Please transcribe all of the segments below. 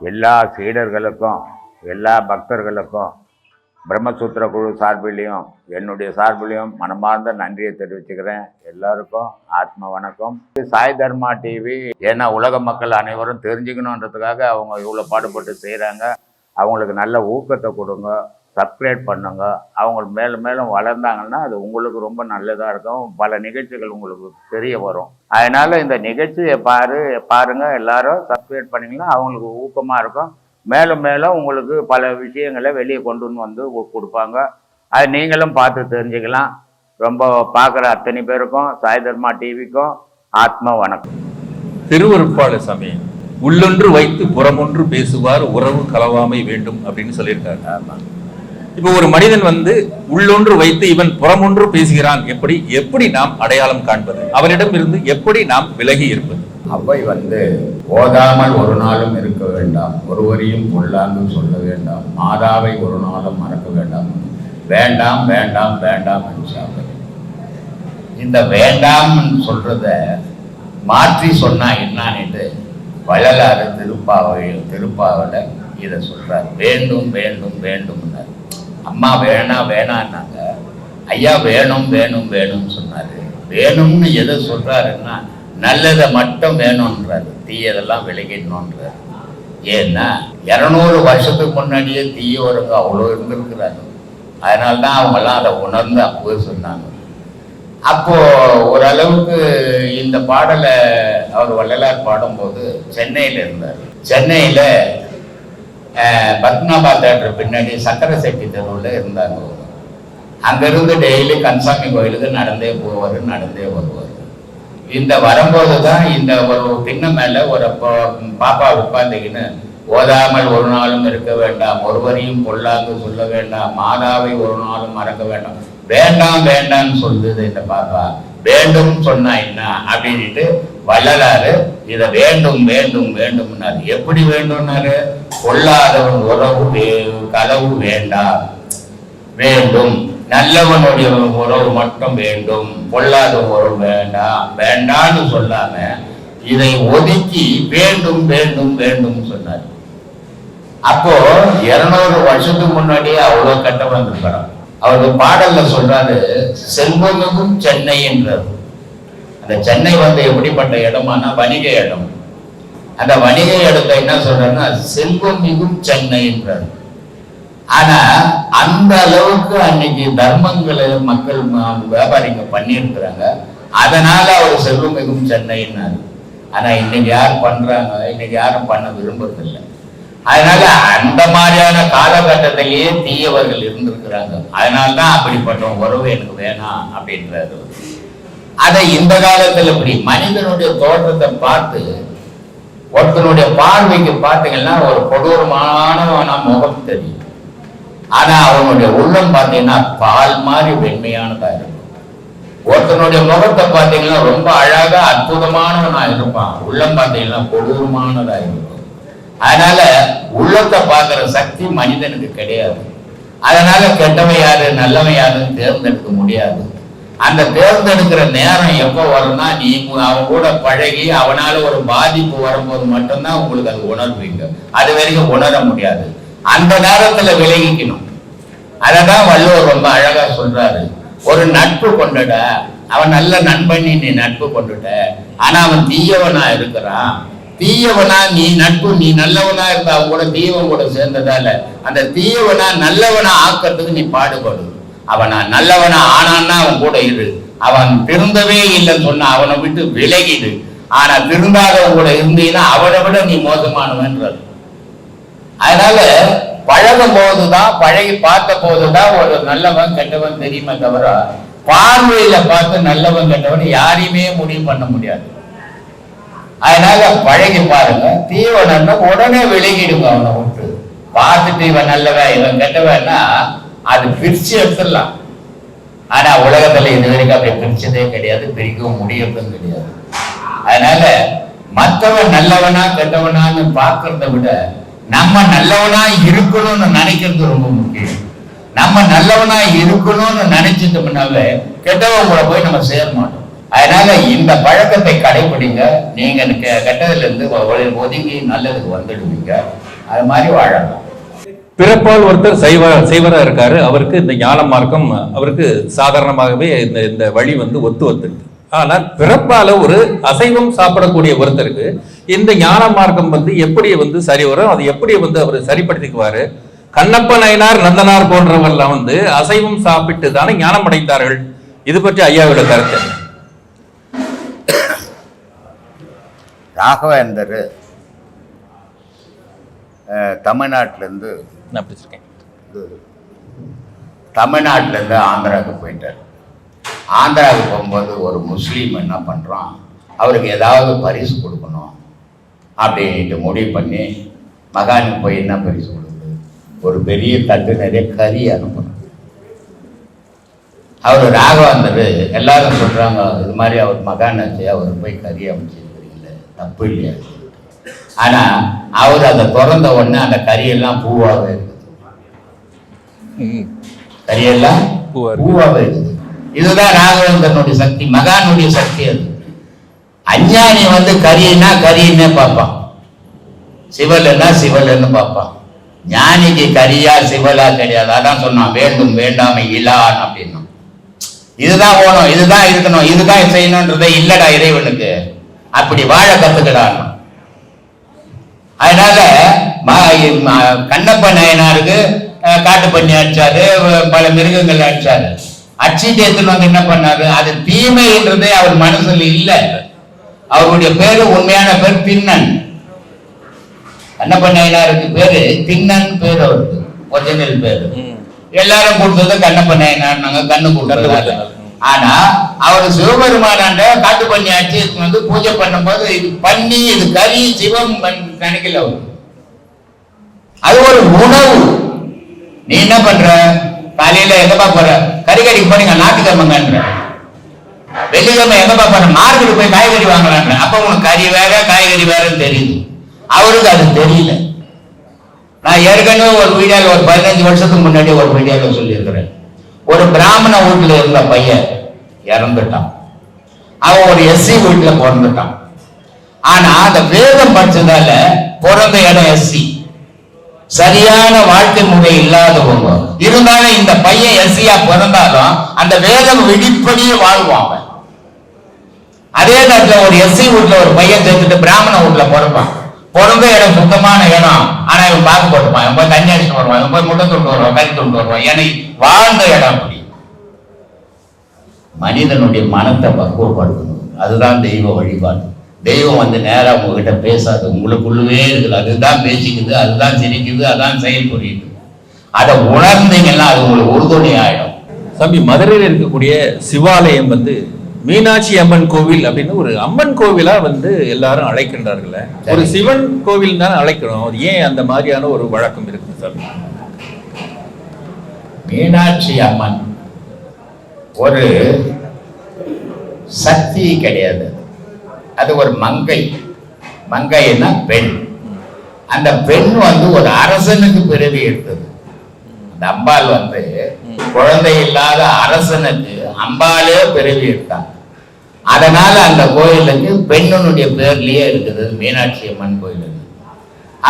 எல்லா சீடர்களுக்கும் எல்லா பக்தர்களுக்கும் பிரம்மசூத்திர குழு சார்பிலையும் என்னுடைய சார்பிலையும் மனமார்ந்த நன்றியை தெரிவிச்சுக்கிறேன். எல்லாருக்கும் ஆத்ம வணக்கம். சாய் தர்மா டிவி ஏன்னா உலக மக்கள் அனைவரும் தெரிஞ்சுக்கணுன்றதுக்காக அவங்க இவ்வளோ பாடுபட்டு செய்கிறாங்க அவங்களுக்கு நல்ல ஊக்கத்தை கொடுங்க. சப்ஸ்கிரைப் பண்ணுங்க. அவங்க மேலும் மேலும் வளர்ந்தாங்கன்னா அது உங்களுக்கு ரொம்ப நல்லதாக இருக்கும். பல நிகழ்ச்சிகள் உங்களுக்கு தெரிய வரும். அதனால இந்த நிகழ்ச்சியை பாரு பாருங்க. எல்லாரும் சப்ஸ்கிரைப் பண்ணீங்கன்னா அவங்களுக்கு ஊக்கமாக இருக்கும். மேலும் மேலும் உங்களுக்கு பல விஷயங்களை வெளியே கொண்டு வந்து கொடுப்பாங்க. அது நீங்களும் பார்த்து தெரிஞ்சுக்கலாம். ரொம்ப பார்க்குற அத்தனை பேருக்கும் சாய் தர்மா டிவிக்கும் ஆத்ம வணக்கம். திருவருட்பாடு சாமி உள்ளொன்று வைத்து புறமொன்று பேசுவார் உறவு கலவாமை வேண்டும் அப்படின்னு சொல்லியிருக்காரு. ஆமாம் இப்போ ஒரு மனிதன் வந்து உள்ளொன்று வைத்து இவன் புறமொன்று பேசுகிறான் எப்படி? எப்படி நாம் அடையாளம் காண்பது? அவனிடம் இருந்து எப்படி நாம் விலகி இருப்பது? அவை வந்து ஓதாமல் ஒரு நாளும் இருக்க வேண்டாம். ஒருவரையும் கொள்ளாமல் சொல்ல வேண்டாம். மாதாவை ஒரு நாளும் மறக்க வேண்டாம். வேண்டாம் வேண்டாம் வேண்டாம் என்று இந்த வேண்டாம் சொல்றத மாற்றி சொன்னா என்னன்னுட்டு வள்ளலாறு திருப்பாவையில் திருப்பாவில் இதை சொல்றார். வேண்டும் வேண்டும் வேண்டும்னார் அம்மா வேணா வேணான்னாங்க. ஐயா வேணும் வேணும் வேணும்னு சொன்னாரு. வேணும்னு எதை சொல்றாருன்னா நல்லதை மட்டும் வேணும்ன்றாரு. தீயதெல்லாம் விலகிடணுன்றாரு ஏன்னா இரநூறு வருஷத்துக்கு முன்னாடியே தீயவருங்க அவ்வளோ இருந்திருக்கிறாங்க அதனால தான் அவங்கெல்லாம் அதை உணர்ந்து அப்போவே சொன்னாங்க. அப்போ ஓரளவுக்கு இந்த பாடலை அவர் வள்ளலார் பாடும்போது சென்னையில் இருந்தார். சென்னையில் பத்மநாபா தேட்டர் பின்னாடி சக்கரை செட்டி தெருவில் இருந்தாங்க அங்கேருந்து அங்கிருந்து டெய்லி கன்சாமி கோயிலுக்கு நடந்தே போவார் நடந்தே வருவார். இந்த வரும்போது தான் இந்த ஒரு பின்ன மேலே ஒரு பா- பாப்பா உட்காந்துக்கின்னு ஓதாமல் ஒரு நாளும் இருக்க வேண்டாம் ஒருவரையும் பொல்லாங்கு சொல்ல வேண்டாம் மாதாவை ஒரு நாளும் மறக்க வேண்டாம் வேண்டாம் வேண்டாம்னு சொல்லுது இந்த பாப்பா. வேண்டும் சொன்னா என்ன அப்படின்ட்டு வள்ளலாறு இதை வேண்டும் வேண்டும் வேண்டும்னாரு. எப்படி வேண்டும்னாரு? கொள்ளாதவன் உறவு வே- வேண்டாம் வேண்டும். நல்லவனுடைய உறவு மட்டும் வேண்டும். பொல்லாத உறவு வேண்டாம் வேண்டாம்னு சொல்லாம இதை ஒதுக்கி வேண்டும் வேண்டும் வேண்டும் சொன்னார். அப்போ இருநூறு வருஷத்துக்கு முன்னாடியே அவ்வளவு கட்டம் வந்திருக்கிறான் அவருக்கு பாடல்ல சொல்றாரு செல்வமும் சென்னை அந்த சென்னை வந்து எப்படிப்பட்ட இடமானா வணிக இடம். அந்த வணிக இடத்தை என்ன சொல்றாருன்னா செல்வம் மிகும் சென்னை என்றார். ஆனா அந்த அளவுக்கு அன்னைக்கு தர்மங்களை மக்கள் வியாபாரிங்க பண்ணியிருக்கிறாங்க. அதனால அவர் செல்வம் மிகும் சென்னைன்னாரு ஆனா இன்னைக்கு யார் பண்றாங்க இன்னைக்கு யாரும் பண்ண விரும்புறதில்லை. அதனால அந்த மாதிரியான காலகட்டத்திலேயே தீயவர்கள் இருந்து அதனால தான் அப்படிப்பட்ட உறவு எனக்கு வேணாம் அப்படின்றாரு அதை இந்த காலத்துல இப்படி மனிதனுடைய தோற்றத்தை பார்த்து ஒருத்தனுடைய பார்வைக்கு பார்த்தீங்கன்னா ஒரு கொடூரமான முகம் தெரியும். ஆனா அவனுடைய உள்ளம் பார்த்தீங்கன்னா பால் மாதிரி வெண்மையானதா இருக்கும். ஒருத்தனுடைய முகத்தை பார்த்தீங்கன்னா ரொம்ப அழகா அற்புதமானவனா இருப்பான். உள்ளம் பார்த்தீங்கன்னா கொடூரமானதா இருக்கும். அதனால உள்ளத்தை பார்க்கிற சக்தி மனிதனுக்கு கிடையாது. அதனால கெட்டவன் யாரு நல்லவன் யாருன்னு தேர்ந்தெடுக்க முடியாது. அந்த தேர்ந்தெடுக்கிற நேரம் எப்போ வரும்னா நீ அவன் கூட பழகி அவனால ஒரு பாதிப்பு வரும்போது மட்டும்தான் உங்களுக்கு அது உணர்வீங்க. அது வரைக்கும் உணர முடியாது. அந்த நேரத்துல விலகிக்கணும். அததான் வள்ளுவர் ரொம்ப அழகா சொல்றாரு. ஒரு நட்பு கொண்டுட அவன் நல்ல நண்பன் நீ நட்பு கொண்டுட்ட. ஆனா அவன் தீயவனா இருக்கிறான். தீயவனா நீ நட்பு நீ நல்லவனா இருந்தா அவன் கூட தீயவன் கூட சேர்ந்ததால அந்த தீயவனா நல்லவனா ஆக்கிறதுக்கு நீ பாடுபடு. அவனா நல்லவனா ஆனான்னா அவன் கூட இரு. அவன் திருந்தவே இல்லைன்னு சொன்னா அவனை விட்டு விலகிடு. ஆனா திருந்தாதவன் கூட இருந்தீங்கன்னா அவனை விட நீ மோசமானவன்றது அதனால பழகும் போதுதான் பழகி பார்த்த போதுதான் ஒரு நல்லவன் கெட்டவன் தெரியுமே தவிர பார்வையில பார்த்து நல்லவன் கெட்டவன் யாரையுமே முடிவு பண்ண முடியாது. அதனால பழகி பாருங்க. தீவனம்னா உடனே விலகிடுங்க அவனை விட்டு. பார்த்துட்டு இவன் நல்லவன் இவன் கெட்டவன்னா அது பிரிச்சு எடுத்துடலாம். ஆனா உலகத்துல இது வரைக்கும் அப்படி பிரிச்சதே கிடையாது பிரிக்கவும் முடியறதும் கிடையாது. அதனால மற்றவன் நல்லவனா கெட்டவனான்னு பார்க்கறத விட நம்ம நல்லவனா இருக்கணும்னு நினைக்கிறது ரொம்ப முக்கியம். நம்ம நல்லவனா இருக்கணும்னு நினைச்சிட்டோம்னாவே கெட்டவன் கூட போய் நம்ம சேர மாட்டோம். அதனால இந்த பழக்கத்தை கடைபிடிங்க நீங்க கெட்டதுல இருந்து ஒதுங்கி நல்லதுக்கு வந்துடுவீங்க. அது மாதிரி வாழலாம். பிறப்பால் ஒருத்தர் சைவ சைவரா இருக்காரு. அவருக்கு இந்த ஞான மார்க்கம் அவருக்கு சாதாரணமாகவே இந்த இந்த வழி வந்து ஒத்து வந்துருக்கு. ஆனால் பிறப்பால ஒரு அசைவம் சாப்பிடக்கூடிய ஒருத்தருக்கு இந்த ஞான மார்க்கம் வந்து எப்படி வந்து சரி வரும்? அது எப்படி வந்து அவர் சரிப்படுத்திக்குவாரு? கண்ணப்ப நயனார் நந்தனார் போன்றவர்கள்லாம் வந்து அசைவம் சாப்பிட்டு தானே ஞானம் அடைந்தார்கள் இது பற்றி ஐயாவோட கருத்து என்ன? ராகவேந்தர் தமிழ்நாட்டிலேருந்து நான் பிடிச்சிருக்கேன். தமிழ்நாட்டிலேருந்து ஆந்திராவுக்கு போயிட்டார். ஆந்திராவுக்கு போகும்போது ஒரு முஸ்லீம் என்ன பண்ணுறான் அவருக்கு ஏதாவது பரிசு கொடுக்கணும் அப்படின்ட்டு முடிவு பண்ணி மகானுக்கு போய் என்ன பரிசு கொடுக்குது? ஒரு பெரிய தட்டு நிறைய கறி அனுப்பணும். அவர் ராகவேந்தர் எல்லாரும் சொல்கிறாங்க இது மாதிரி அவர் மகானாச்சு அவர் போய் கறி அமைச்சிருக்கிறீங்களே தப்பு இல்லையா ஆனால் அவர் அதை திறந்த உடனே அந்த கறியெல்லாம் பூவாகவே இருக்குது. ம். கரியெல்லாம் பூவா இருக்கு. பூவாவே இருக்குது. இதுதான் ராகவேந்திரனுடைய சக்தி மகானுடைய சக்தி அது. அஞ்ஞானி வந்து கரின்னா கரின்னே பார்ப்பான். சிவல்னா சிவல்னு பார்ப்பான். ஞானிக்கு கரியா சிவலா கிடையாது. அதான் சொன்னான் வேண்டும் வேண்டாமை இலான் அப்படின்னா இதுதான் ஓணும் இதுதான் இருக்கணும் இதுதான் செய்யணுன்றதே இல்லடா இறைவனுக்கு. அப்படி வாழ கத்துக்கடான் அதனால கண்ணப்ப நாயனாருக்கு காட்டு பண்ணி அடிச்சாரு பல மிருகங்கள் அடிச்சாரு. அடிச்சுட்டு எடுத்துன்னு வந்து என்ன பண்ணாரு? அது தீமைன்றதே அவர் மனசுல இல்ல. அவருடைய பேரு உண்மையான பேர் திண்ணன். கண்ணப்ப நாயனாருக்கு பேரு திண்ணன் பேர் அவருக்கு. ஒரிஜினல் பேரு. எல்லாரும் கொடுத்தது கண்ணப்ப நாயனார் கண்ணு கொடுத்தது கொடுத்தது. ஆனா அவர் சிவபெருமானாண்ட காட்டு பண்ணி அடிச்சு வந்து பூஜை பண்ணும்போது இது பண்ணி இது கறி சிவம் நினைக்கல அவர் அது ஒரு உணவு. நீ என்ன பண்ற? காலையில எங்கப்பா போற? கறி கறிக்கு போனீங்க ஞாயிற்றுக்கிழமைங்கன்ற. வெள்ளிக்கிழமை எங்கப்பா போற? மார்க்கெட் போய் காய்கறி வாங்கலான்ற. அப்ப உனக்கு கறி வேற காய்கறி வேறன்னு தெரியுது. அவருக்கு அது தெரியல. நான் ஏற்கனவே ஒரு வீடியோல ஒரு பதினஞ்சு வருஷத்துக்கு முன்னாடி ஒரு வீடியோல சொல்லி ஒரு பிராமண வீட்டுல இருந்த பையன் இறந்துட்டான். அவன் ஒரு எஸ்சி வீட்டுல பிறந்துட்டான். ஆனா அந்த வேதம் படிச்சதால பிறந்த இடம் எஸ்சி சரியான வாழ்க்கை முறை இல்லாதவங்க. இருந்தாலும் இந்த பையன் எஸ்சியா பிறந்தாலும் அந்த வேதம் விடிப்படியே வாழ்வான் அதே நேரத்தில் ஒரு எஸ்சி வீட்டுல ஒரு பையன் சேர்த்துட்டு பிராமண வீட்டுல பிறப்பான். பிறந்த இடம் சுத்தமான இடம். ஆனா இவன் பாக்கு போட்டுப்பான். இவன் போய் தண்ணி அடிச்சுட்டு வருவான். இவன் போய் முட்டை தொண்டு வருவான் கறி தொண்டு வருவான். ஏன்னா வாழ்ந்த இடம் அப்படி. மனிதனுடைய மனத்தை பக்குவப்படுத்தணும். அதுதான் தெய்வ வழிபாடு. தெய்வம் வந்து நேரா உங்ககிட்ட பேசாது. உங்களுக்குள்ளவே இருக்குது. அதுதான் பேசிக்குது அதுதான் சிரிக்குது அதான் செயல் புரியுது. அதை உணர்ந்தீங்கன்னா அது உங்களுக்கு உறுதுணை ஆயிடும் தம்பி மதுரையில் இருக்கக்கூடிய சிவாலயம் வந்து மீனாட்சி அம்மன் கோவில் அப்படின்னு ஒரு அம்மன் கோவிலா வந்து எல்லாரும் அழைக்கின்றார்களே ஒரு சரி. சிவன் கோவில் தானே அழைக்கிறோம். ஏன் அந்த மாதிரியான ஒரு வழக்கம் இருக்குது சாமி மீனாட்சி அம்மன் ஒரு சக்தி கிடையாது. அது ஒரு மங்கை. மங்கைன்னா பெண். அந்த பெண் வந்து ஒரு அரசனுக்கு பிறவி எடுத்தது. அந்த அம்பாள் வந்து குழந்தை இல்லாத அரசனுக்கு அம்பாலே பிறவி எடுத்தாங்க. அதனால அந்த கோயிலுக்கு பெண்ணுடைய பேர்லயே இருக்குது மீனாட்சி அம்மன் கோயில்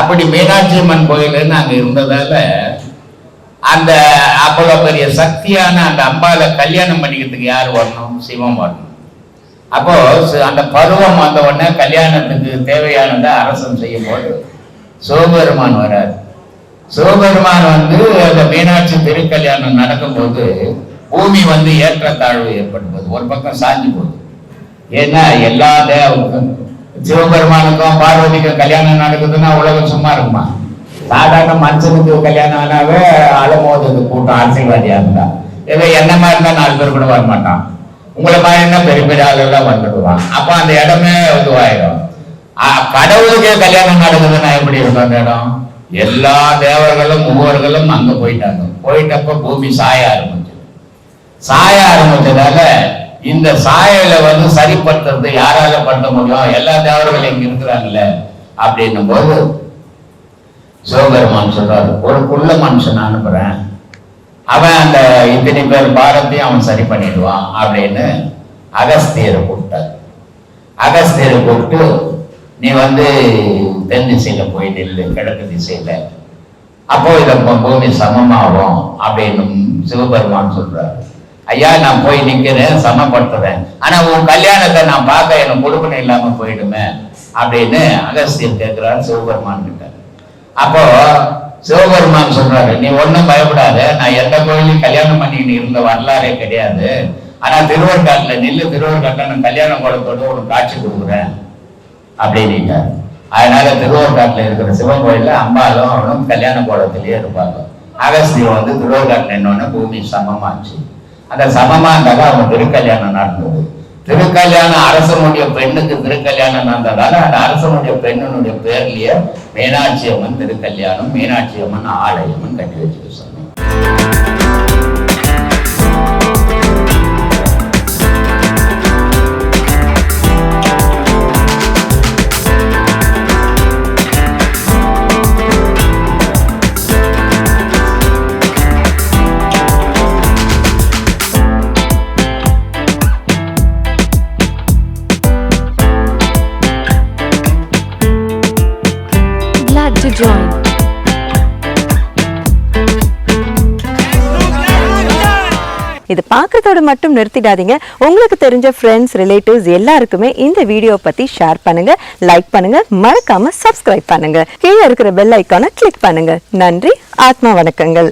அப்படி மீனாட்சி அம்மன் கோயில்னு அங்க இருந்ததால அந்த அவ்வளோ பெரிய சக்தியான அந்த அம்பாவை கல்யாணம் பண்ணிக்கிறதுக்கு யார் வரணும்? சிவம் வரணும். அப்போ அந்த பருவம் வந்த உடனே கல்யாணத்துக்கு தேவையானதை அரசன் செய்யும் போது சிவபெருமான் வரார். சிவபெருமான் வந்து அந்த மீனாட்சி திருக்கல்யாணம் நடக்கும்போது பூமி வந்து ஏற்றத்தாழ்வு ஏற்படும்போது ஒரு பக்கம் சாஞ்சு போகுது. ஏன்னா எல்லா தேவருக்கும் சிவபெருமானுக்கும் பார்வதிக்கும் கல்யாணம் நடக்குதுன்னா உலகம் சும்மா இருக்குமா? சாதாரண மனுஷனுக்கு கல்யாணம் ஆனாவே அலமோதுக்கு கூட்டம் ஆசீர்வாதியா இருந்தா. ஏதோ என்ன மாதிரி இருந்தா நாலு பேர் கூட வர மாட்டான் உங்களை மாதிரி என்ன பெரிய பெரிய ஆளுகள்லாம் வந்துடுவான். அப்ப அந்த இடமே இதுவாயிடும் கடவுளுக்கு கல்யாணம் நடக்குதுன்னா எப்படி இருக்கும் அந்த இடம்? எல்லா தேவர்களும் மூவர்களும் அங்க போயிட்டாங்க. போயிட்டப்ப பூமி சாய ஆரம்பிச்சு சாய ஆரம்பிச்சதால இந்த சாயலை வந்து சரிப்படுத்துறது யாரால பண்ண முடியும்? எல்லா தேவர்களும் இங்க இருக்கிறாங்கல்ல. அப்படின்னும் போது சிவபெருமான் சொல்றாரு ஒரு குள்ள மனுஷன் அனுப்புறேன். அவன் அந்த இத்தனை பேர் பாரத்தையும் அவன் சரி பண்ணிடுவான் அப்படின்னு அகஸ்தியரை கூப்பிட்டார். அகஸ்தியரை கூப்பிட்டு நீ வந்து தென் திசையில போய் நில்லு கிழக்கு திசையில. அப்போ இதை பூமி சமமாகும் அப்படின்னு சிவபெருமான் சொல்றாரு. ஐயா நான் போய் நிக்கிறேன் சமப்படுத்துறேன். ஆனா உன் கல்யாணத்தை நான் பார்க்க எனக்கு கொடுப்பனை இல்லாம போயிடுமே அப்படின்னு அகஸ்தியர் கேட்கிறாரு சிவபெருமான் கிட்ட. அப்போ சிவபெருமான் சொல்றாரு நீ ஒன்னும் பயப்படாத நான் எந்த கோயிலையும் கல்யாணம் பண்ணிக்கிட்டு இருந்த வரலாறே கிடையாது. ஆனா திருவர்காட்டில் நில்லு திருவர்காட்டில் நான் கல்யாண கோலத்தோட ஒரு காட்சி கொடுக்குறேன் அப்படின்னுட்டார். அதனால திருவர்காட்டில் இருக்கிற சிவன் கோயில்ல அம்பாலும் அவனும் கல்யாண கோலத்திலேயே இருப்பாங்க. அகஸ்தியம் வந்து திருவர்காட்டில் என்னொன்னு பூமி சமமாச்சு. அந்த சமமா இருந்தாங்க அவங்க திருக்கல்யாணம் நடந்தது. திருக்கல்யாணம் அரசனுடைய பெண்ணுக்கு திருக்கல்யாணம் நடந்ததால அந்த அரசனுடைய பெண்ணினுடைய பேர்லயே மீனாட்சி அம்மன் திருக்கல்யாணம் மீனாட்சி அம்மன் ஆலயம்னு கட்டி வச்சுட்டு சொன்னோம் இது பார்க்கறதோட மட்டும் நிறுத்திடாதீங்க. உங்களுக்கு தெரிஞ்ச ஃப்ரெண்ட்ஸ் ரிலேட்டிவ்ஸ் எல்லாருக்குமே இந்த வீடியோ பத்தி ஷேர் பண்ணுங்க லைக் பண்ணுங்க மறக்காம சப்ஸ்கிரைப் பண்ணுங்க. கீழே இருக்கிற பெல் ஐக்கானை கிளிக் பண்ணுங்க. நன்றி ஆத்மா வணக்கங்கள்.